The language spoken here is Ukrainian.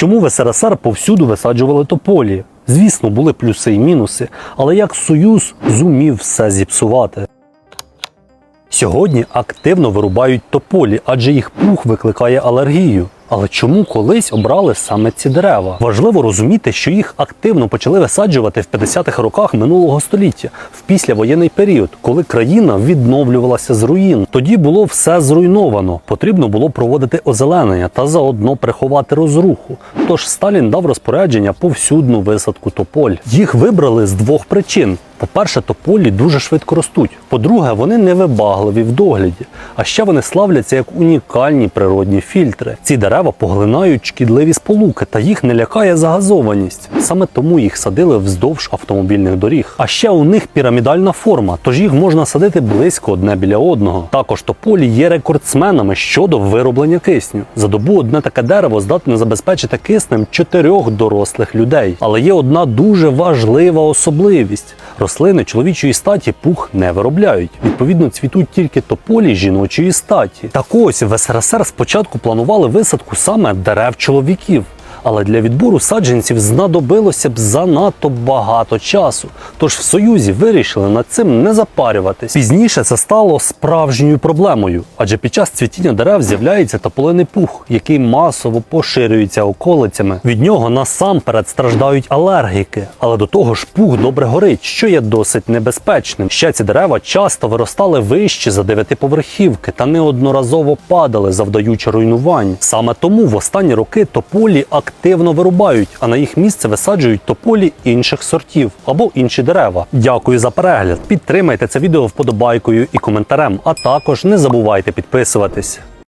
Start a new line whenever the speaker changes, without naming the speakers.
Чому в СРСР повсюду висаджували тополі? Звісно, були плюси і мінуси, але як Союз зумів все зіпсувати. Сьогодні активно вирубають тополі, адже їх пух викликає алергію. Але чому колись обрали саме ці дерева? Важливо розуміти, що їх активно почали висаджувати в 50-х роках минулого століття, в післявоєнний період, коли країна відновлювалася з руїн. Тоді було все зруйновано. Потрібно було проводити озеленення та заодно приховати розруху. Тож Сталін дав розпорядження повсюдну висадку тополь. Їх вибрали з двох причин. По-перше, тополі дуже швидко ростуть. По-друге, вони невибагливі в догляді. А ще вони славляться як унікальні природні фільтри. Ці дерева поглинають шкідливі сполуки та їх не лякає загазованість. Саме тому їх садили вздовж автомобільних доріг. А ще у них пірамідальна форма, тож їх можна садити близько одне біля одного. Також тополі є рекордсменами щодо вироблення кисню. За добу одне таке дерево здатне забезпечити киснем чотирьох дорослих людей. Але є одна дуже важлива особливість. Рослини чоловічої статі пух не виробляють. Відповідно, цвітуть тільки тополі жіночої статі. Так ось в СРСР спочатку планували висадку саме дерев чоловіків. Але для відбору саджанців знадобилося б занадто багато часу. Тож в Союзі вирішили над цим не запарюватись. Пізніше це стало справжньою проблемою, адже під час цвітіння дерев з'являється тополиний пух, який масово поширюється околицями. Від нього насамперед страждають алергіки, але до того ж пух добре горить, що є досить небезпечним. Ще ці дерева часто виростали вище за дев'ятиповерхівки та неодноразово падали, завдаючи руйнувань. Саме тому в останні роки тополі активно вирубають, а на їх місце висаджують тополі інших сортів або інші дерева. Дякую за перегляд. Підтримайте це відео вподобайкою і коментарем, а також не забувайте підписуватись.